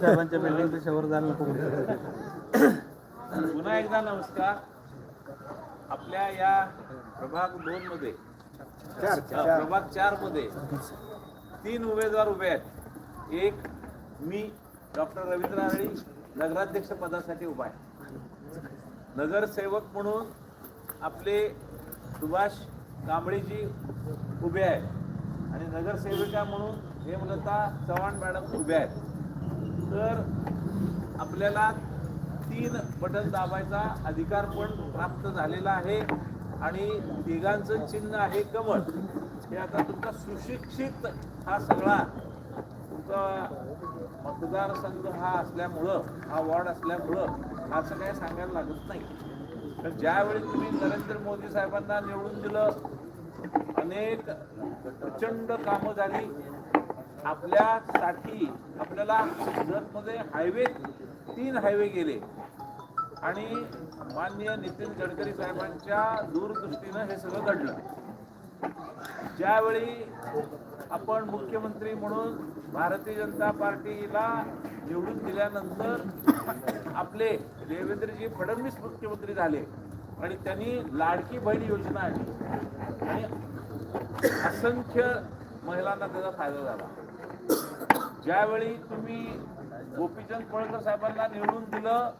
साहेबांच्या बिल्डिंग पुन्हा एकदा नमस्कार. आपल्या या प्रभाग दोन मध्ये प्रभाग चारमध्ये तीन उमेदवार उभे आहेत. एक मी डॉक्टर रवींद्र आरळी नगराध्यक्ष पदासाठी उभा आहे. नगरसेवक म्हणून आपले सुभाष कांबळेजी उभे आहेत. आणि नगरसेविका म्हणून हेमलता चव्हाण मॅडम उभे आहेत. तर आपल्याला तीन बटन दाबायचा अधिकार पण प्राप्त झालेला आहे. आणि तिघांचं चिन्ह आहे कमळ. हे आता तुमचा सुशिक्षित हा सगळा तुमचा मतदारसंघ हा असल्यामुळं हा वॉर्ड असल्यामुळं असं काही सांगायला लागत नाही. तर ज्यावेळी तुम्ही नरेंद्र मोदी साहेबांना निवडून दिलं अनेक प्रचंड कामं झाली. आपल्यासाठी आपल्याला जतमध्ये हायवे तीन हायवे गेले. आणि माननीय नितीन गडकरी साहेबांच्या दूरदृष्टीनं हे सगळं घडलं. ज्यावेळी आपण मुख्यमंत्री म्हणून भारतीय जनता पार्टीला निवडून दिल्यानंतर आपले देवेंद्रजी फडणवीस मुख्यमंत्री झाले आणि त्यांनी लाडकी बहीण योजना आणली. आणि असंख्य महिलांना त्याचा फायदा झाला. ज्यावेळी तुम्ही गोपीचंद पळकर साहेबांना निवडून दिलं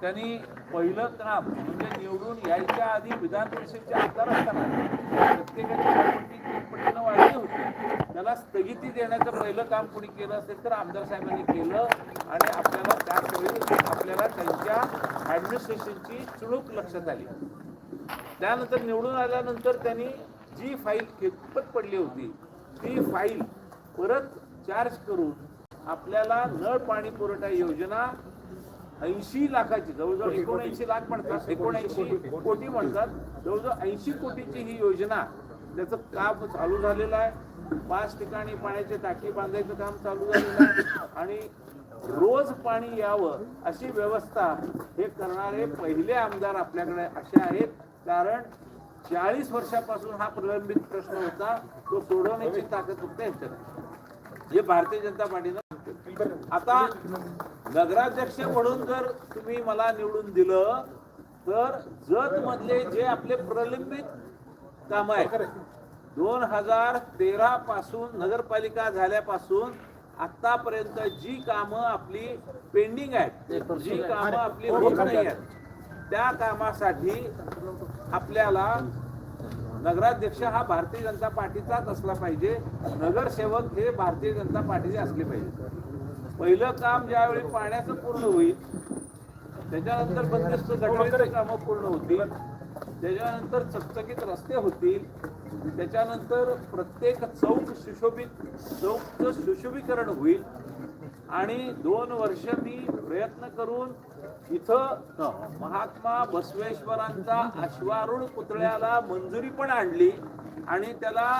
त्यांनी पहिलं काम म्हणजे निवडून यायच्या आधी विधान परिषदचे आमदार असताना प्रत्येकाची प्रॉपर्टी तीन पटीनं वाढली होती त्याला स्थगिती देण्याचं पहिलं काम कोणी केलं असेल तर आमदार साहेबांनी केलं आणि आपल्याला त्यावेळी आपल्याला त्यांच्या ऍडमिनिस्ट्रेशनची चुळूक लक्षात आली. त्यानंतर निवडून आल्यानंतर त्यांनी जी फाईल कितपत पडली होती ती फाईल परत चार्ज करून आपल्याला नळ पाणी पुरवठा योजना ऐंशी लाखाची जवळजवळ एकोणऐंशी लाख म्हणतात एकोणऐंशी कोटी म्हणतात जवळजवळ ऐंशी कोटीची ही योजना त्याचं काम चालू झालेलं आहे. पाच ठिकाणी पाण्याची टाकी बांधायचं काम चालू झालेलं आणि रोज पाणी यावं अशी व्यवस्था हे करणारे पहिले आमदार आपल्याकडे असे आहेत. कारण चाळीस वर्षापासून हा प्रलंबित प्रश्न होता. तो सोडवण्याची ताकद फक्त यांच्यात जे भारतीय जनता पार्टीनं आता नगराध्यक्ष म्हणून जर तुम्ही मला निवडून दिलं तर जत मधले जे आपले प्रलंबित काम आहे दोन हजार तेरा पासून नगरपालिका झाल्यापासून आतापर्यंत जी कामं आपली पेंडिंग आहेत जी कामं आपली होत नाही आहेत त्या कामासाठी आपल्याला नगराध्यक्ष हा भारतीय जनता पार्टीचाच असला पाहिजे. नगरसेवक हे भारतीय जनता पार्टीचे असले पाहिजे. पहिलं काम ज्यावेळी पाण्याचं पूर्ण होईल त्याच्यानंतर बंदिस्त गटारीची कामं पूर्ण होतील त्याच्यानंतर चकचकीत रस्ते होतील त्याच्यानंतर प्रत्येक चौक सुशोभित चौकचं सुशोभीकरण होईल. आणि दोन वर्ष मी प्रयत्न करून इथं महात्मा बसवेश्वरांचा अश्वारूढ पुतळ्याला मंजुरी पण आणली आणि त्याला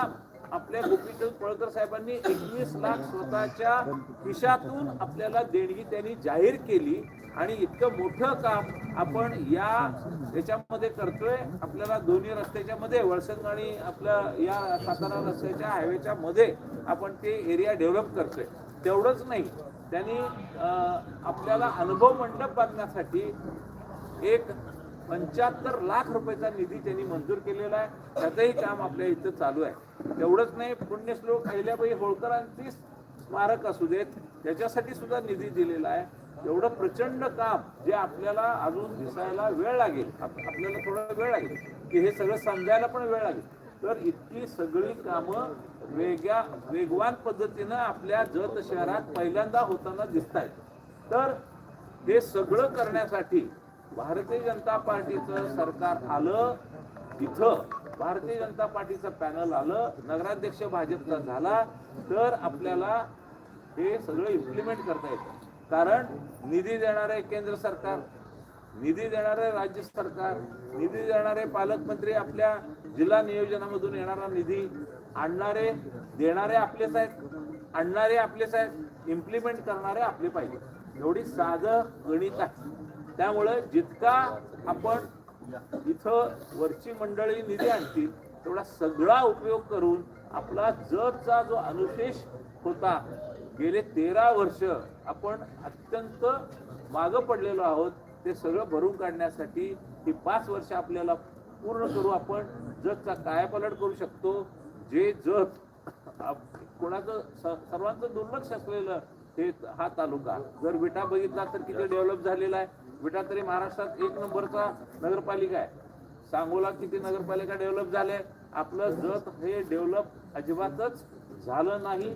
आपल्या गोपीचंद पळकर साहेबांनी एकवीस लाख स्वतःच्या खिशातून आपल्याला देणगी त्यांनी जाहीर केली. आणि इतकं मोठं काम आपण या याच्यामध्ये करतोय. आपल्याला दोन्ही रस्त्याच्या मध्ये वळसंग आणि आपल्या या सातारा रस्त्याच्या हायवेच्या मध्ये आपण ते एरिया डेव्हलप करतोय. तेवढंच नाही त्यांनी आपल्याला अनुभव मंडप बांधण्यासाठी एक पंच्याहत्तर लाख रुपयाचा निधी त्यांनी मंजूर केलेला आहे. त्याचंही काम आपल्या इथं चालू आहे. तेवढंच नाही पुण्यश्लोक अहिल्याबाई होळकरांची स्मारक असू देत त्याच्यासाठी सुद्धा निधी दिलेला आहे. एवढं प्रचंड काम जे आपल्याला अजून दिसायला वेळ लागेल. आपल्याला थोडा वेळ लागेल. की हे सगळं समजायला पण वेळ लागेल. तर इतकी सगळी कामं वेगळ्या वेगवान पद्धतीनं आपल्या जत शहरात पहिल्यांदा होताना दिसत आहेत तर हे सगळं करण्यासाठी भारतीय जनता पार्टीचं सरकार आलं इथं भारतीय जनता पार्टीचं पॅनल आलं नगराध्यक्ष भाजपचा झाला तर आपल्याला हे सगळं इम्प्लिमेंट करता येतं. कारण निधी देणारे केंद्र सरकार निधी देणारे राज्य सरकार निधी देणारे पालकमंत्री आपल्या जिल्हा नियोजनामधून येणारा निधी आणणारे देणारे आपलेच आहेत आणणारे आपलेच आहेत इम्प्लिमेंट करणारे आपले पाहिजे. एवढी साधं गणित आहे. त्यामुळे जितका आपण इथं वरची मंडळी निधी आणतील तेवढा सगळा उपयोग करून आपला जतचा जो अनुशेष होता गेले तेरा वर्ष आपण अत्यंत मागं पडलेलो आहोत ते सगळं भरून काढण्यासाठी ही पाच वर्ष आपल्याला पूर्ण करू आपण जतचा कायापालट करू शकतो. जे जत कोणाचं स- सर्वांचं दुर्लक्ष असलेलं हे हा तालुका. जर विटा बघितला तर किती डेव्हलप झालेला आहे? विटा तरी महाराष्ट्रात एक नंबरचा नगरपालिका आहे. सांगोला किती नगरपालिका डेव्हलप झाले आपलं जत हे डेव्हलप अजिबातच झालं नाही.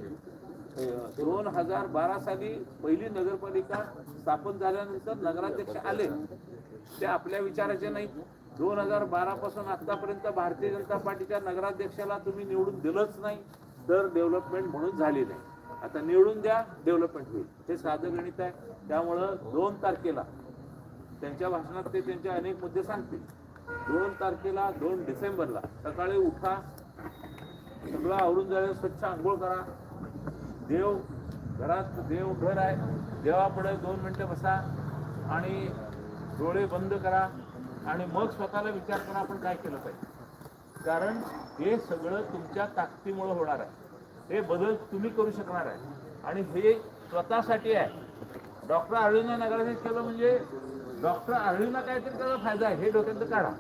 दोन हजार बारा साली पहिली नगरपालिका स्थापन झाल्यानंतर नगराध्यक्ष आले. ते आपल्या विचाराचे नाही दोन हजार बारा पासून आतापर्यंत भारतीय जनता पार्टीच्या नगराध्यक्षाला तुम्ही निवडून दिलंच नाही. तर डेव्हलपमेंट म्हणून झाली नाही. आता निवडून द्या डेव्हलपमेंट होईल. हे साधं गणित आहे. त्यामुळं दोन तारखेला त्यांच्या भाषणात ते त्यांचे अनेक मुद्दे सांगतील. दोन तारखेला दोन डिसेंबरला सकाळी उठा सगळं आवरून जायला स्वच्छ आंघोळ करा. देव घरात देव घर आहे. देवापुढे दोन मिनटं बसा आणि डोळे बंद करा आणि मग स्वतःला विचार करा आपण काय केलं पाहिजे. कारण हे सगळं तुमच्या ताकदीमुळे होणार आहे. हे बदल तुम्ही करू शकणार आहे. आणि हे स्वतःसाठी आहे. डॉक्टर आळूंना नगराधीश केलं म्हणजे डॉक्टर आळूंना काहीतरी त्याचा फायदा आहे. हे डोक्यात काढा.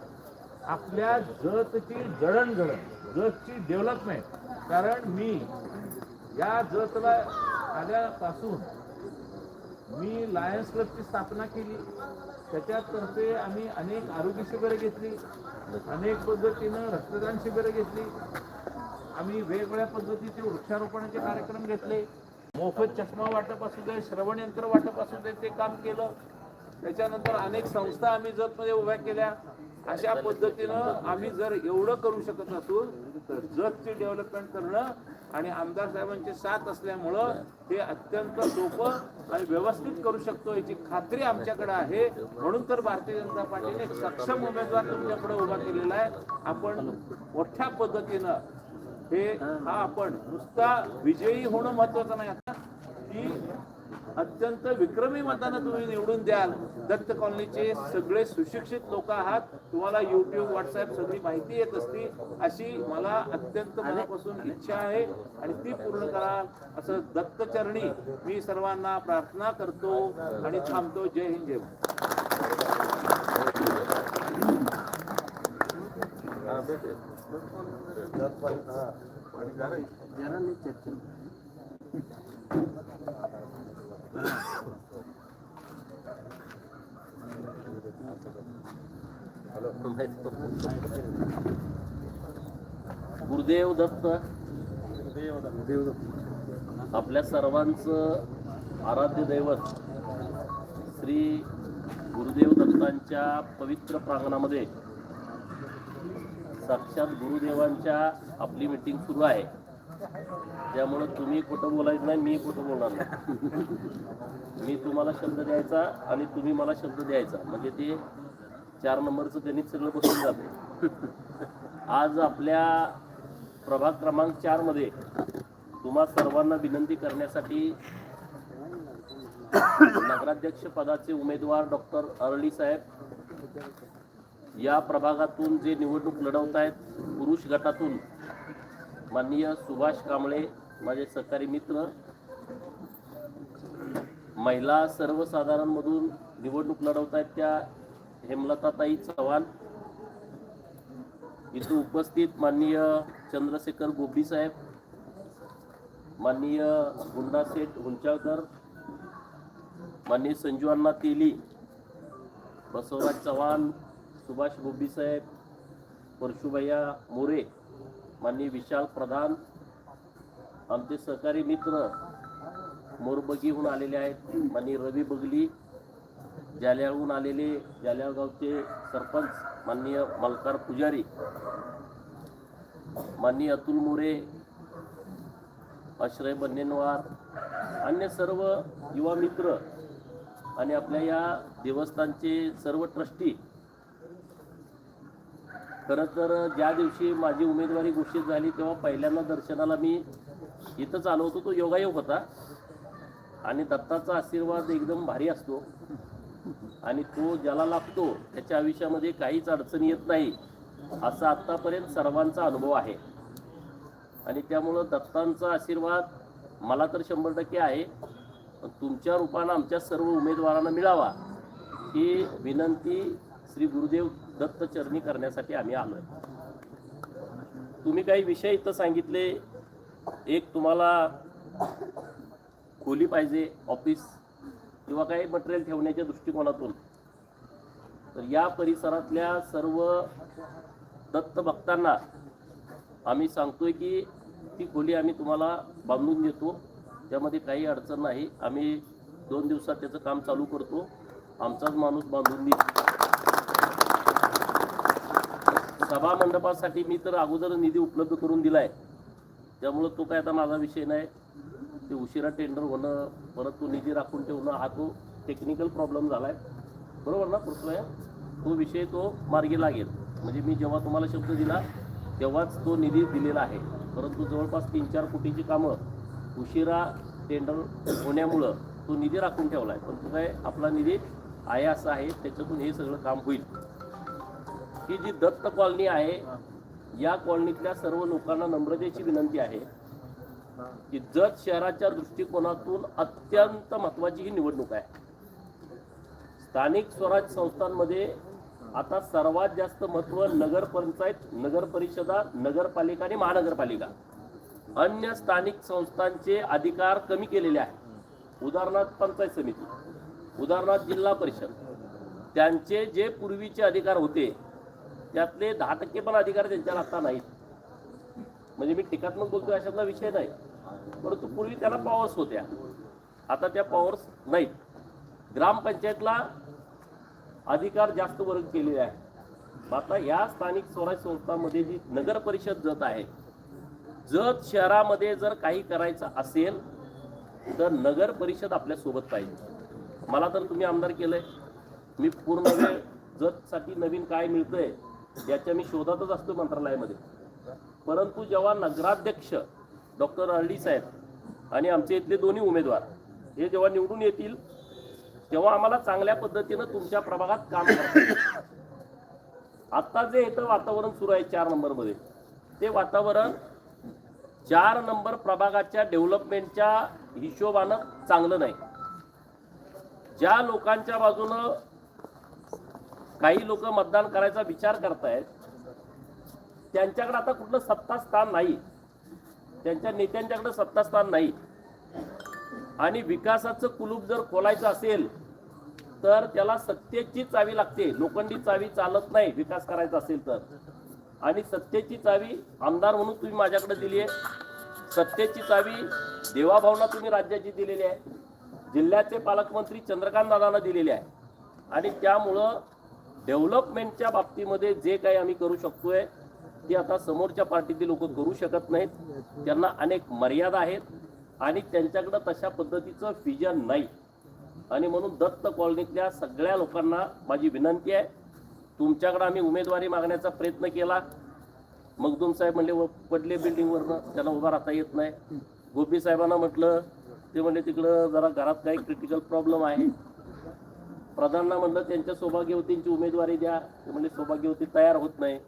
आपल्या जतची जडणघडण जतची डेव्हलपमेंट कारण मी या जतला आल्यापासून मी लायन्स क्लबची स्थापना केली. त्याच्यातर्फे आम्ही अनेक आरोग्य शिबिरं घेतली. अनेक पद्धतीनं रक्तदान शिबिरं घेतली. आम्ही वेगवेगळ्या पद्धतीचे वृक्षारोपणाचे कार्यक्रम घेतले. मोफत चष्मा वाटप असू दे श्रवण यंत्र वाटप असू दे ते काम केलं. त्याच्यानंतर अनेक संस्था आम्ही जतमध्ये उभ्या केल्या. अशा पद्धतीनं आम्ही जर एवढं करू शकत असू तर जतची डेव्हलपमेंट करणं आणि आमदार साहेबांचे साथ असल्यामुळं हे अत्यंत सोपं आणि व्यवस्थित करू शकतो याची खात्री आमच्याकडे आहे. म्हणून तर भारतीय जनता पार्टीने सक्षम उमेदवार तुमच्याकडे उभा केलेला आहे. आपण मोठ्या पद्धतीनं हे हा आपण नुसता विजयी होणं महत्वाचं नाही आता. की अत्यंत विक्रमी मतानं तुम्ही निवडून द्याल. दत्त कॉलनीचे सगळे सुशिक्षित लोक आहात. तुम्हाला युट्यूब व्हॉट्सअप सगळी माहिती येत असती. अशी मला अत्यंत मनापासून इच्छा आहे. आणि ती पूर्ण करा. असं दत्तचरणी मी सर्वांना प्रार्थना करतो आणि थांबतो. जय हिंद जय भारत. गुरुदेव दत्त. आपल्या सर्वांचं आराध्य दैवत श्री गुरुदेव दत्तांच्या पवित्र प्रांगणामध्ये साक्षात गुरुदेवांच्या आपली मीटिंग सुरू आहे. त्यामुळं तुम्ही खोटं बोलायचं नाही मी खोटं बोलणार नाही. मी तुम्हाला शब्द द्यायचा आणि तुम्ही मला शब्द द्यायचा. म्हणजे ते चार नंबरचं गणित सगळं बसून जाते. आज आपल्या प्रभाग क्रमांक चारमध्ये तुम्हा सर्वांना विनंती करण्यासाठी नगराध्यक्ष पदाचे उमेदवार डॉक्टर अरळी साहेब या प्रभागातून जे निवडणूक लढवत आहेत पुरुष गटातून माननीय सुभाष कांबळे माझे सहकारी मित्र महिला सर्वसाधारणमधून निवडणूक लढवत आहेत त्या हेमलताताई चव्हाण. इथं उपस्थित माननीय चंद्रशेखर गोबी साहेब माननीय गुंडासेठ हुंचाळकर माननीय संजू अण्णा तेली बसवराज चव्हाण सुभाष गोबी साहेब परशुभैया मोरे माननीय विशाल प्रधान आमचे सहकारी मित्र मोरबगीहून आलेले आहेत. माननीय रवी बगली जाल्याहून आलेले जाल्यागावचे सरपंच माननीय मलकार पुजारी माननीय अतुल मोरे आश्रय बन्नेनवार अन्य सर्व युवा मित्र आणि आपल्या या देवस्थानचे सर्व ट्रस्टी खरं तर ज्या दिवशी माझी उमेदवारी घोषित झाली तेव्हा पहिल्यांदा दर्शनाला मी इथंच आलो होतो. तो योगायोग होता. आणि दत्ताचा आशीर्वाद एकदम भारी असतो. आणि तो ज्याला लागतो त्याच्या आयुष्यामध्ये काहीच अडचणी येत नाही असा आत्तापर्यंत सर्वांचा अनुभव आहे. आणि त्यामुळं दत्तांचा आशीर्वाद मला तर शंभर टक्के आहे. पण तुमच्या रूपानं आमच्या सर्व उमेदवारांना मिळावा ही विनंती श्री गुरुदेव दत्त चरणी करण्यासाठी आम्ही आलोय. तुम्ही काही विषय इथं सांगितले. एक तुम्हाला खोली पाहिजे ऑफिस किंवा काही मटेरियल ठेवण्याच्या दृष्टिकोनातून. तर या परिसरातल्या सर्व दत्त भक्तांना आम्ही सांगतोय की ती खोली आम्ही तुम्हाला बांधून देतो. त्यामध्ये काही अडचण नाही. आम्ही दोन दिवसात त्याचं काम चालू करतो. आमचाच माणूस बांधून देतो सभा मंडपासाठी मी तर अगोदर निधी उपलब्ध करून दिलाय. त्यामुळं तो काय आता माझा विषय नाही. ते उशिरा टेंडर होणं परत तो निधी राखून ठेवणं हा तो टेक्निकल प्रॉब्लेम झाला आहे बरोबर ना पृथ्वी तो विषय तो मार्गी लागेल. म्हणजे मी जेव्हा तुम्हाला शब्द दिला तेव्हाच तो निधी दिलेला आहे. परंतु जवळपास तीन चार कोटीची कामं उशिरा टेंडर होण्यामुळं तो निधी राखून ठेवला आहे पण तो काय आपला निधी आहे असा आहे त्याच्यातून हे सगळं काम होईल. ही जी दत्त कॉलनी आहे या कॉलनीतल्या सर्व लोकांना नम्रतेची विनंती आहे. की जत शहराच्या दृष्टिकोनातून अत्यंत महत्वाची ही निवडणूक आहे. स्थानिक स्वराज संस्थांमध्ये आता सर्वात जास्त महत्त्व नगर पंचायत नगर परिषदा नगरपालिका आणि महानगरपालिका. अन्य स्थानिक संस्थांचे अधिकार कमी केलेले आहेत. उदाहरणार्थ पंचायत समिती उदाहरणार्थ जिल्हा परिषद. त्यांचे जे पूर्वीचे अधिकार होते त्यातले दहा टक्के पण अधिकार त्यांच्याला आता नाहीत. म्हणजे मी टीकात्मक बोलतोय अशातला विषय नाही. परंतु पूर्वी त्याला पॉवर्स होत्या. आता त्या पॉवर्स नाहीत. ग्रामपंचायतला अधिकार जास्त वर्ग केलेले आहे आता या स्थानिक स्वराज्य संस्थांमध्ये जी नगर परिषद जत आहे जत शहरामध्ये जर काही करायचं असेल तर नगर परिषद आपल्यासोबत पाहिजे मला तर तुम्ही आमदार केलंय. मी पूर्ण वेळ जतसाठी नवीन काय मिळतंय याच्या मी शोधातच असतो मंत्रालयामध्ये. परंतु जेव्हा नगराध्यक्ष डॉक्टर हर्डी साहेब आणि आमचे इथले दोन्ही उमेदवार हे जेव्हा निवडून येतील तेव्हा आम्हाला चांगल्या पद्धतीनं तुमच्या प्रभागात काम करता आत्ता आता जे इथं वातावरण सुरू आहे चार नंबरमध्ये ते वातावरण चार नंबर प्रभागाच्या डेव्हलपमेंटच्या हिशोबानं चांगलं नाही. ज्या लोकांच्या बाजूनं काही लोक मतदान करायचा विचार करतायत. त्यांच्याकडे आता कुठलं सत्ता स्थान नाही. त्यांच्या नेत्यांच्याकडे सत्ता स्थान नाही. आणि विकासाचं कुलूप जर खोलायचं असेल तर त्याला सत्तेची चावी लागते. लोखंडी चावी चालत नाही विकास करायचा असेल तर. आणि सत्तेची चावी आमदार म्हणून तुम्ही माझ्याकडे दिली आहे. सत्तेची चावी देवाभावना तुम्ही राज्याची दिलेली आहे. जिल्ह्याचे पालकमंत्री चंद्रकांत दादांना दिलेली आहे. आणि त्यामुळं डेव्हलपमेंटच्या बाबतीमध्ये जे काही आम्ही करू शकतोय ते आता समोरच्या पार्टीतील लोक करू शकत नाहीत. त्यांना अनेक मर्यादा आहेत आणि त्यांच्याकडं तशा पद्धतीचं विजन नाही. आणि म्हणून दत्त कॉलनीतल्या सगळ्या लोकांना माझी विनंती आहे तुमच्याकडं आम्ही उमेदवारी मागण्याचा प्रयत्न केला. मगदूम साहेब म्हणले "व- पडले बिल्डिंगवरनं त्यांना उभा राहता येत नाही. गोपी साहेबांना म्हटलं ते म्हणले तिकडं जरा घरात काही क्रिटिकल प्रॉब्लेम आहे. प्रधानना म्हटलं त्यांच्या सौभाग्यवतींची उमेदवारी द्या. ते म्हणले सौभाग्यवती तयार होत नाही.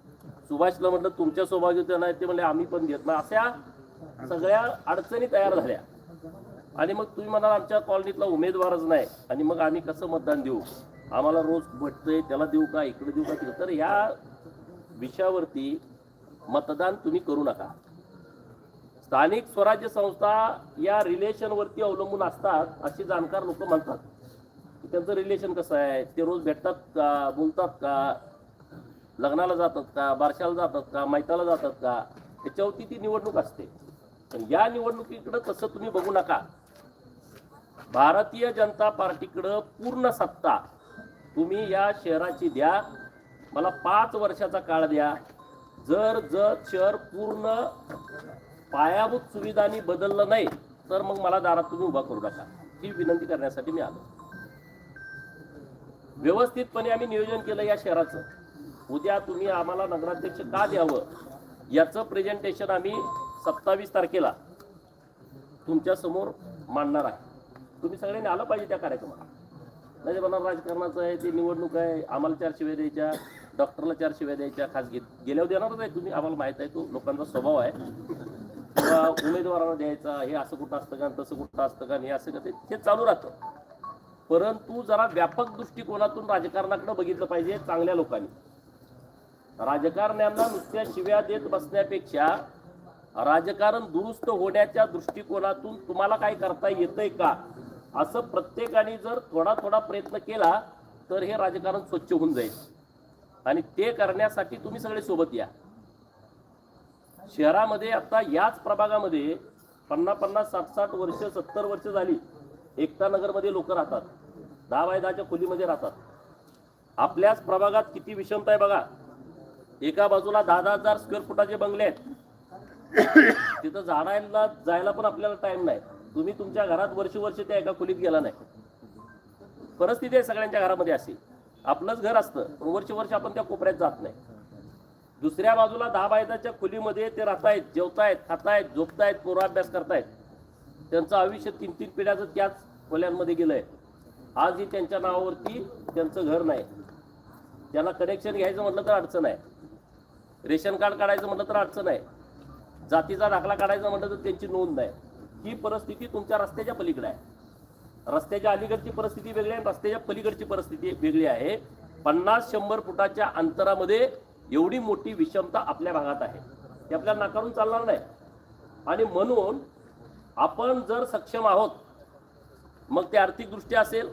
सुभाषला म्हटलं तुमच्या सौभाग्यवती नाही. ते म्हणले आम्ही पण घेत नाही अशा सगळ्या अडचणी तयार झाल्या. आणि मग तुम्ही म्हणाल आमच्या कॉलनीतला उमेदवारच नाही. आणि मग आम्ही कसं मतदान देऊ? आम्हाला रोज भटतंय त्याला देऊ का इकडे देऊ का तिकडे? तर या विषयावरती मतदान तुम्ही करू नका. स्थानिक स्वराज्य संस्था या रिलेशनवरती अवलंबून असतात अशी जाणकार लोक म्हणतात. त्यांचं रिलेशन कसं आहे? ते रोज भेटतात का? बोलतात का? लग्नाला जातात का? बारशाला जातात का? मैताला जातात का? त्याच्यावरती ती निवडणूक असते. पण या निवडणुकीकडं तसं तुम्ही बघू नका. भारतीय जनता पार्टीकडं पूर्ण सत्ता तुम्ही या शहराची द्या. मला पाच वर्षाचा काळ द्या. जर जर शहर पूर्ण पायाभूत सुविधांनी बदललं नाही तर मग मला दारात तुम्ही उभा करू नका. ही विनंती करण्यासाठी मी आलो. व्यवस्थितपणे आम्ही नियोजन केलं या शहराचं. उद्या तुम्ही आम्हाला नगराध्यक्ष का द्यावं? याचं प्रेझेंटेशन आम्ही सत्तावीस तारखेला तुमच्यासमोर मांडणार आहे. तुम्ही सगळ्यांनी आलं पाहिजे त्या कार्यक्रमाला नाही म्हणणार राजकारणाचं आहे ते निवडणूक आहे आम्हाला चार शिव्या द्यायच्या डॉक्टरला चार शिव्या द्यायच्या खास घेत गेल्यावर देणारच आहे तुम्ही आम्हाला माहीत आहे तो लोकांचा स्वभाव आहे. किंवा उमेदवारांना द्यायचा हे असं कुठं असतं का तसं कुठं असतं का हे असं का ते ते चालू राहतं. परंतु जरा व्यापक दृष्टिकोनातून राजकारणाकडे बघितलं पाहिजे चांगल्या लोकांनी. राजकारण्यांना नुसत्या शिव्या देत बसण्यापेक्षा राजकारण दुरुस्त होण्याच्या दृष्टिकोनातून तुम्हाला काय करता येतंय का? असं प्रत्येकाने जर थोडा थोडा प्रयत्न केला तर हे राजकारण स्वच्छ होऊन जाईल. आणि ते करण्यासाठी तुम्ही सगळे सोबत या. शहरामध्ये आता याच प्रभागामध्ये पन्नास पन्नास साठ साठ वर्ष सत्तर वर्ष झाली. एकता नगरमध्ये लोक राहतात. दहा बाय दहाच्या खोलीमध्ये राहतात. आपल्याच प्रभागात किती विषमता आहे बघा. एका बाजूला दहा दहा हजार स्क्वेअर फुटाचे बंगले आहेत. तिथं झाडायला जायला पण आपल्याला टाइम नाही. तुम्ही तुमच्या घरात वर्ष वर्ष त्या एका खोलीत गेला नाही. परिस्थिती आहे सगळ्यांच्या घरामध्ये अशी. आपलंच घर असतं पण वर्ष वर्ष आपण त्या कोपऱ्यात जात नाही. दुसऱ्या बाजूला दहा बायदाच्या खोलीमध्ये ते राहतायत जेवतायत खातायत झोपतायत पूर्वाभ्यास करतायत. त्यांचं आयुष्य तीन तीन पिढ्याचं त्याच खोल्यांमध्ये गेलंय. आजही त्यांच्या नावावरती त्यांचं घर नाही. त्यांना कनेक्शन घ्यायचं म्हटलं तर अडचण आहे. रेशन कार्ड काढायचं म्हटलं तर अडचण आहे. जातीचा दाखला काढायचा म्हटलं तर त्यांची नोंद नाही. ही परिस्थिती तुमच्या रस्त्याच्या पलीकडे आहे. रस्त्याच्या अलीकडची परिस्थिती वेगळी आहे रस्त्याच्या पलीकडची परिस्थिती वेगळी आहे. पन्नास शंभर फुटाच्या अंतरामध्ये एवढी मोठी विषमता आपल्या भागात आहे. ते आपल्याला नाकारून चालणार नाही. आणि म्हणून आपण जर सक्षम आहोत मग ते आर्थिकदृष्ट्या असेल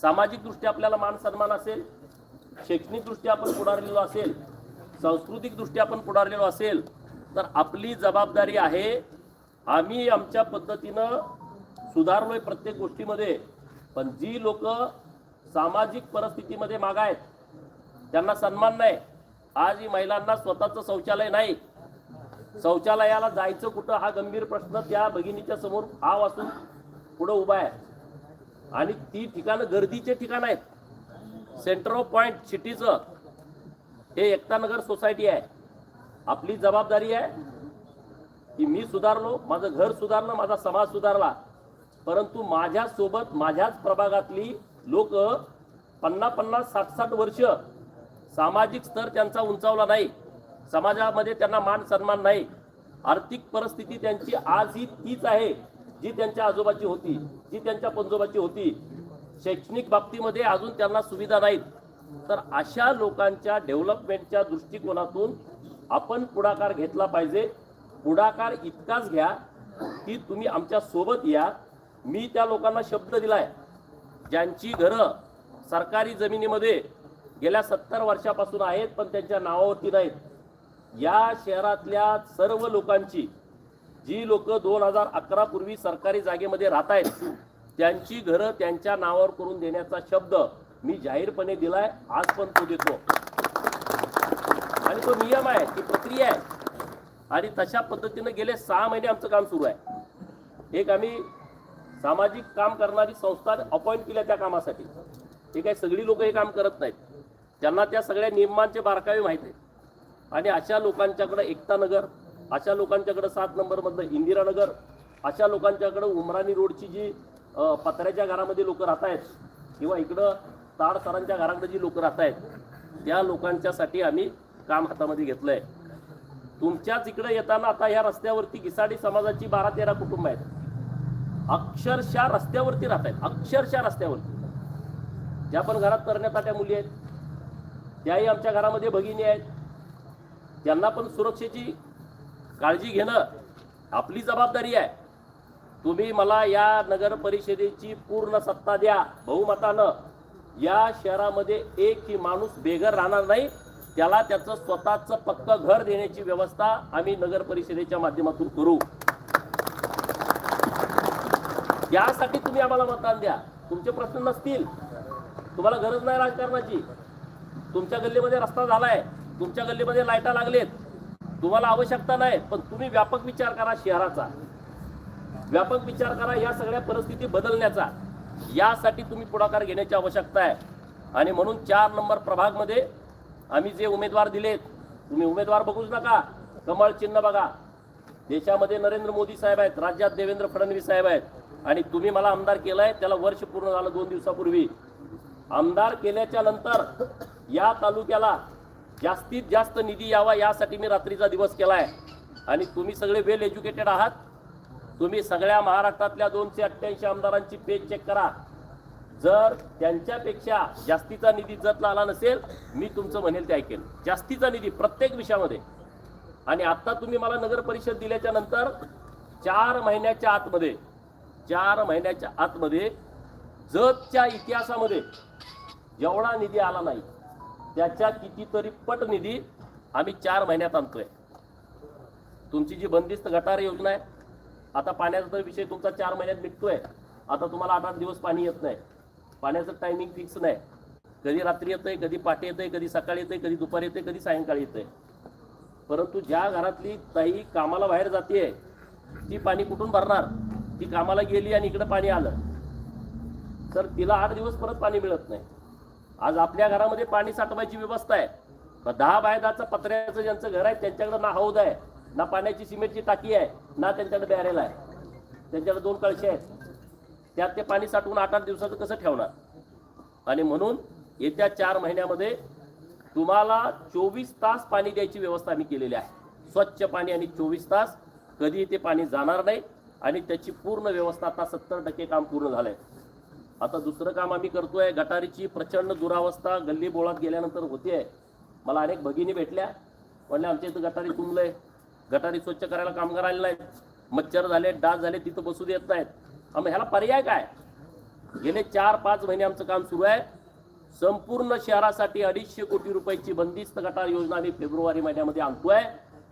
सामाजिकदृष्ट्या आपल्याला मान सन्मान असेल शैक्षणिकदृष्ट्या आपण पुढारलेलो असेल सांस्कृतिकदृष्ट्या आपण पुढारलेलो असेल तर आपली जबाबदारी आहे आम्ही आमच्या पद्धतीनं सुधारलोय प्रत्येक गोष्टीमध्ये पण जी लोक सामाजिक परिस्थितीमध्ये मागायत त्यांना सन्मान नाही. आज ही महिलांना स्वतःचं शौचालय नाही. शौचालयाला जायचं कुठं हा गंभीर प्रश्न त्या भगिनीच्या समोर हा वाचून पुढं उभा आहे. आणि ती ठिकाणं गर्दीचे ठिकाण आहेत. सेंटर ऑफ पॉइंट सिटीचं हे एकतानगर सोसायटी आहे. आपली जबाबदारी आहे की मी सुधारलो माझं घर सुधारलं माझा समाज सुधारला. परंतु माझ्यासोबत माझ्याच प्रभागातली लोक पन्नास पन्नास साठ साठ वर्ष सामाजिक स्तर त्यांचा उंचावला नाही. समाजामध्ये त्यांना मान सन्मान नाही. आर्थिक परिस्थिती त्यांची आज ही तीच आहे जी त्यांच्या आजोबाची होती जी त्यांच्या पंजोबाची होती. शैक्षणिक बाबतीमध्ये अजून त्यांना सुविधा नाहीत. तर अशा लोकांच्या डेव्हलपमेंटच्या दृष्टिकोनातून आपण पुढाकार घेतला पाहिजे. पुढाकार इतकाच घ्या की तुम्ही आमच्यासोबत या. मी त्या लोकांना शब्द दिलाय. ज्यांची घरं सरकारी जमिनीमध्ये गेल्या सत्तर वर्षापासून आहेत पण त्यांच्या नावावरती नाहीत. या शहरातल्या सर्व लोकांची जी लोक दोन हजार अकरा पूर्वी सरकारी जागेमध्ये राहत आहेत त्यांची घरं त्यांच्या नावावर करून देण्याचा शब्द मी जाहीरपणे दिलाय आज पण तो देतो. आणि तो नियम आहे ती प्रक्रिया आहे. आणि तशा पद्धतीनं गेले सहा महिने आमचं काम सुरू आहे. एक आम्ही सामाजिक काम करणारी संस्था अपॉइंट केल्या त्या कामासाठी. हे काही सगळी लोक हे काम करत नाहीत. त्यांना त्या सगळ्या नियमांचे बारकावे माहीत आहेत आणि अशा लोकांच्याकडं एकता नगर अशा लोकांच्याकडं सात नंबरमधलं इंदिरानगर अशा लोकांच्याकडं उमराणी रोडची जी पत्र्याच्या घरामध्ये लोक राहत आहेत किंवा इकडं ताड सरांच्या घराकडे जी लोक राहत आहेत त्या लोकांच्यासाठी आम्ही काम हातामध्ये घेतलं आहे तुमच्याच इकडे येताना आता ह्या रस्त्यावरती घिसाडी समाजाची बारा तेरा कुटुंब आहेत. अक्षरशः रस्त्यावरती राहत आहेत अक्षरशः रस्त्यावरती. ज्या पण घरात तरण्यात मुली आहेत त्याही आमच्या घरामध्ये भगिनी आहेत. त्यांना पण सुरक्षेची काळजी घेणं आपली जबाबदारी आहे. तुम्ही मला या नगर परिषदेची पूर्ण सत्ता द्या बहुमतानं. या शहरामध्ये एकही माणूस बेघर राहणार नाही. त्याला त्याचं स्वतःचं पक्क घर देण्याची व्यवस्था आम्ही नगर परिषदेच्या माध्यमातून करू. यासाठी तुम्ही आम्हाला मतदान द्या. तुमचे प्रश्न नसतील. तुम्हाला गरज नाही राजकारणाची. तुमच्या गल्लीमध्ये रस्ता झालाय. तुमच्या गल्लीमध्ये लाईटा लागलेत. तुम्हाला आवश्यकता नाही पण तुम्ही व्यापक विचार करा शहराचा. व्यापक विचार करा या सगळ्या परिस्थिती बदलण्याचा. यासाठी तुम्ही पुढाकार घेण्याची आवश्यकता आहे. आणि म्हणून चार नंबर प्रभागमध्ये आम्ही जे उमेदवार दिलेत तुम्ही उमेदवार बघूच नका. कमळ चिन्ह बघा. देशामध्ये नरेंद्र मोदी साहेब आहेत राज्यात देवेंद्र फडणवीस साहेब आहेत. आणि तुम्ही मला आमदार केलाय त्याला वर्ष पूर्ण झालं दोन दिवसापूर्वी. आमदार केल्याच्यानंतर या तालुक्याला जास्तीत जास्त निधी यावा यासाठी मी रात्रीचा दिवस केला आहे आणि तुम्ही सगळे वेल एज्युकेटेड आहात. तुम्ही सगळ्या महाराष्ट्रातल्या दोनशे अठ्ठ्याऐंशी आमदारांची पेज चेक करा. जर त्यांच्यापेक्षा जास्तीचा निधी जतला आला नसेल मी तुमचं म्हणेल ते ऐकेल. जास्तीचा निधी प्रत्येक विषयामध्ये. आणि आत्ता तुम्ही मला नगर परिषद दिल्याच्या नंतर चार महिन्याच्या आतमध्ये चार महिन्याच्या आतमध्ये जतच्या इतिहासामध्ये जेवढा निधी आला नाही. त्याच्या कितीतरी पट निधी आम्ही चार महिन्यात आणतोय. तुमची जी बंदिस्त गटार योजना आहे आता पाण्याचा तर विषय तुमचा चार महिन्यात मिटतोय आता तुम्हाला आठ आठ दिवस पाणी येत नाही. पाण्याचं टायमिंग फिक्स नाही. कधी रात्री येतंय कधी पाटे येतंय कधी सकाळी येतंय कधी दुपारी येतंय कधी सायंकाळी येतंय. परंतु ज्या घरातली ताई कामाला बाहेर जाते ती पाणी कुठून भरणार? ती कामाला गेली आणि इकडं पाणी आलं. तर तिला आठ दिवस परत पाणी मिळत नाही. आज आपल्या घरामध्ये पाणी साठवायची व्यवस्था आहे. पण दहा बाय दहाचं पत्र्याचं ज्यांचं घर आहे त्यांच्याकडे ना हौद आहे ना पाण्याची सिमेंटची टाकी आहे ना त्यांच्याकडे बॅरेल आहे. त्यांच्याकडे दोन कळशे आहेत. त्यात ते पाणी साठवून आठ आठ दिवसाचं कसं ठेवणार? आणि म्हणून येत्या चार महिन्यामध्ये तुम्हाला चोवीस तास पाणी द्यायची व्यवस्था आम्ही केलेली आहे. स्वच्छ पाणी आणि चोवीस तास कधी ते पाणी जाणार नाही आणि त्याची पूर्ण व्यवस्था आता सत्तर टक्के काम पूर्ण झालंय. आता दुसरं काम आम्ही करतोय गटारीची प्रचंड दुरावस्था गल्ली बोळात गेल्यानंतर होते मला अनेक भगिनी भेटल्या. म्हणल्या आमच्या इथं गटारी तुंबलंय गटारी स्वच्छ करायला कामगार आले नाहीत. मच्छर झाले डास झाले तिथं बसू देत नाहीत. आम्ही ह्याला पर्याय काय? गेले चार पाच महिने आमचं काम सुरू आहे. संपूर्ण शहरासाठी अडीचशे कोटी रुपयाची बंदिस्त गटार योजना आम्ही फेब्रुवारी महिन्यामध्ये आणतोय.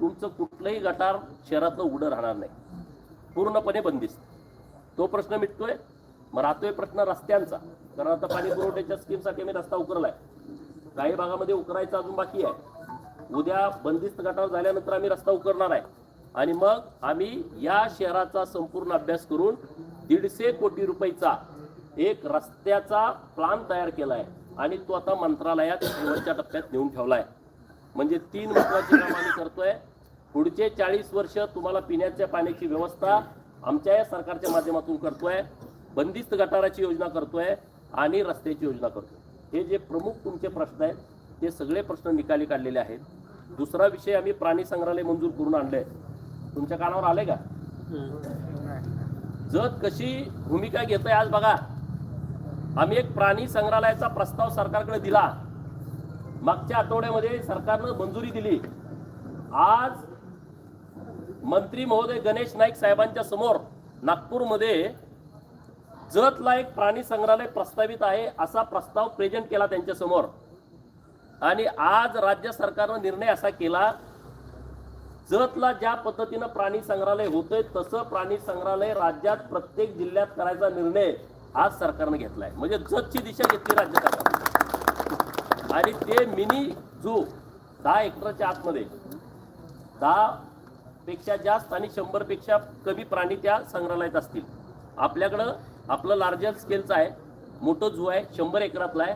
तुमचं कुठलंही गटार शहरातलं उघडं राहणार नाही. पूर्णपणे बंदिस्त. तो प्रश्न मिटतोय. मग राहतोय प्रश्न रस्त्यांचा. कारण आता पाणी पुरवठ्याच्या स्कीमसाठी आम्ही रस्ता उकरलाय. काही भागामध्ये उकरायचा अजून बाकी आहे. उद्या बंदिस्त गटावर झाल्यानंतर आम्ही रस्ता उकरणार आहे. आणि मग आम्ही या शहराचा संपूर्ण अभ्यास करून दीडशे कोटी रुपयाचा एक रस्त्याचा प्लान तयार केला आहे आणि तो आता मंत्रालयात शेवटच्या टप्प्यात नेऊन ठेवला आहे म्हणजे तीन महत्वाची काम आम्ही करतोय. पुढचे चाळीस वर्ष तुम्हाला पिण्याच्या पाण्याची व्यवस्था आमच्या या सरकारच्या माध्यमातून करतोय. बंदिस्त गटाराची योजना करतोय आणि रस्त्याची योजना करतोय. हे जे प्रमुख तुमचे प्रश्न आहेत ते सगळे प्रश्न निकाली काढलेले आहेत. दुसरा विषय आम्ही प्राणी संग्रहालय मंजूर करून आणलंय. तुमच्या कानावर आले का? जत कशी भूमिका घेतोय आज बघा. आम्ही एक प्राणी संग्रहालयाचा प्रस्ताव सरकारकडे दिला. मागच्या आठवड्यामध्ये सरकारनं मंजुरी दिली. आज मंत्री महोदय गणेश नाईक साहेबांच्या समोर नागपूरमध्ये जतला एक प्राणी संग्रहालय प्रस्तावित आहे असा प्रस्ताव प्रेझेंट केला त्यांच्यासमोर. आणि आज राज्य सरकारनं निर्णय असा केला जतला ज्या पद्धतीनं प्राणी संग्रहालय होतंय तसं प्राणी संग्रहालय राज्यात प्रत्येक जिल्ह्यात करायचा निर्णय आज सरकारनं घेतलाय. म्हणजे जतची दिशा घेतली राज्य सरकारनं. आणि ते मिनी झू दहा हेक्टरच्या आतमध्ये दहा पेक्षा जास्त आणि शंभरपेक्षा कमी प्राणी त्या संग्रहालयात असतील. आपल्याकडं आपलं लार्जर स्केलचं आहे. मोठं झू आहे शंभर एकरातला आहे.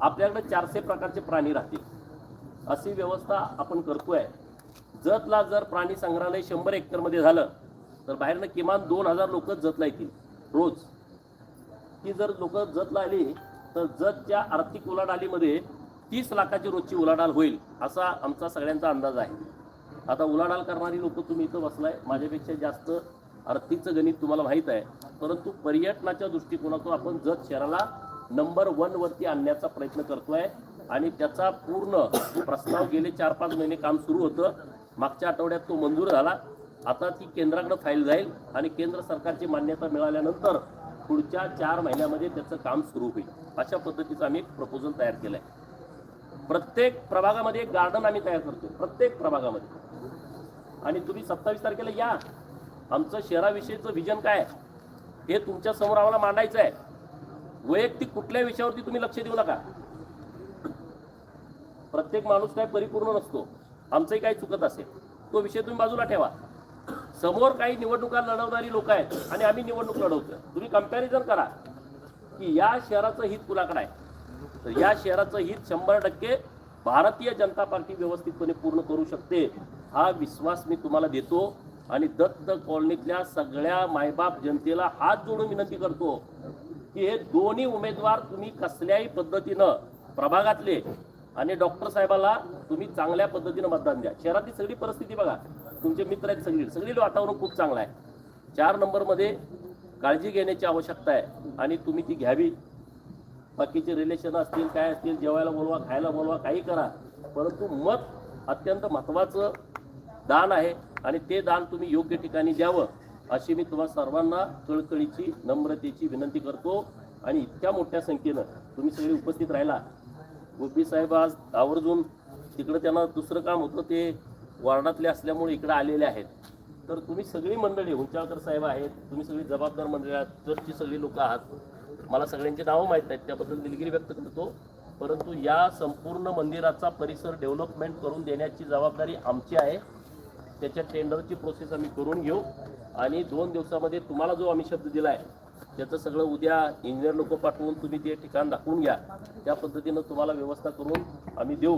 आपल्याकडे चारशे प्रकारचे प्राणी राहतील. अशी व्यवस्था आपण करतोय. जतला जर प्राणी संग्रहालय शंभर एकरमध्ये झालं तर बाहेरनं किमान दोन हजार लोक जतला येतील. रोज. ती जर लोक जतला आली तर जतच्या आर्थिक उलाढालीमध्ये तीस लाखाची रोजची उलाढाल होईल असा आमचा सगळ्यांचा अंदाज आहे. आता उलाढाल करणारी लोक तुम्ही इथं बसलाय माझ्यापेक्षा जास्त आर्थिकचं गणित तुम्हाला माहीत आहे. परंतु पर्यटनाच्या दृष्टिकोनातून आपण जत शहराला नंबर वन वरती आणण्याचा प्रयत्न करतोय. आणि त्याचा पूर्ण प्रस्ताव गेले चार पाच महिने काम सुरू होतं. मागच्या आठवड्यात तो मंजूर झाला. आता ती केंद्राकडे फाईल जाईल आणि केंद्र सरकारची मान्यता मिळाल्यानंतर पुढच्या चार महिन्यामध्ये त्याचं काम सुरू होईल. अशा पद्धतीचं आम्ही एक प्रपोजल तयार केलं आहे प्रत्येक प्रभागामध्ये एक गार्डन आम्ही तयार करतो प्रत्येक प्रभागामध्ये. आणि तुम्ही सत्तावीस तारखेला या. आमचं शहराविषयीचं विजन काय आहे? हे तुमच्यासमोर आम्हाला मांडायचं आहे. वैयक्तिक कुठल्या विषयावरती तुम्ही लक्ष देऊ नका. प्रत्येक माणूस काय परिपूर्ण नसतो. आमचंही काही चुकत असेल. तो विषय तुम्ही बाजूला ठेवा. समोर काही निवडणुका लढवणारी लोक आहेत आणि आम्ही निवडणूक लढवतो तुम्ही कंपॅरिझन करा. की या शहराचं हित कुणाकडे आहे? तर या शहराचं हित शंभर टक्के भारतीय जनता पार्टी व्यवस्थितपणे पूर्ण करू शकते. हा विश्वास मी तुम्हाला देतो. आणि दत्त कॉलनीतल्या सगळ्या मायबाप जनतेला हात जोडून विनंती करतो की हे दोन्ही उमेदवार तुम्ही कसल्याही पद्धतीनं प्रभागातले आणि डॉक्टर साहेबाला तुम्ही चांगल्या पद्धतीनं मतदान द्या. शहरातली सगळी परिस्थिती बघा. तुमचे मित्र आहेत सगळी. सगळी वातावरण खूप चांगलं आहे. चार नंबरमध्ये काळजी घेण्याची आवश्यकता आहे आणि तुम्ही ती घ्यावी. बाकीचे रिलेशन असतील काय असतील जेवायला बोलवा खायला बोलवा काही करा. परंतु मत अत्यंत महत्त्वाचं दान आहे. आणि ते दान तुम्ही योग्य ठिकाणी द्यावं अशी मी तुम्हा सर्वांना कळकळीची नम्रतेची विनंती करतो. आणि इतक्या मोठ्या संख्येनं तुम्ही सगळे उपस्थित राहिला. गोपी साहेब आज आवर्जून तिकडं त्यांना दुसरं काम होतं ते वार्डातले असल्यामुळे इकडे आलेले आहेत. तर तुम्ही सगळी मंडळी हुंचाळकर साहेब आहेत तुम्ही सगळी जबाबदार मंडळी आहात चर्चची सगळी लोक आहात. मला सगळ्यांची नावं माहीत आहेत त्याबद्दल दिलगिरी व्यक्त करतो. परंतु या संपूर्ण मंदिराचा परिसर डेव्हलपमेंट करून देण्याची जबाबदारी आमची आहे. त्याच्या टेंडरची प्रोसेस आम्ही करून घेऊ. आणि दोन दिवसामध्ये तुम्हाला जो आम्ही शब्द दिला आहे त्याचं सगळं उद्या इंजिनियर लोक पाठवून तुम्ही ते ठिकाण दाखवून घ्या. त्या पद्धतीनं तुम्हाला व्यवस्था करून आम्ही देऊ.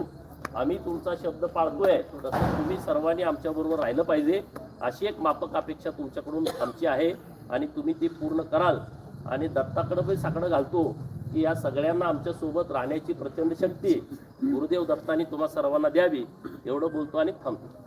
आम्ही तुमचा शब्द पाळतोय तसं तुम्ही सर्वांनी आमच्याबरोबर राहिलं पाहिजे. अशी एक मापक अपेक्षा तुमच्याकडून आमची आहे आणि तुम्ही ती पूर्ण कराल. आणि दत्ताकडं पण साकडं घालतो की या सगळ्यांना आमच्यासोबत राहण्याची प्रचंड शक्ती. गुरुदेव दत्तानी तुम्हा सर्वांना द्यावी. एवढं बोलतो आणि थांबतो.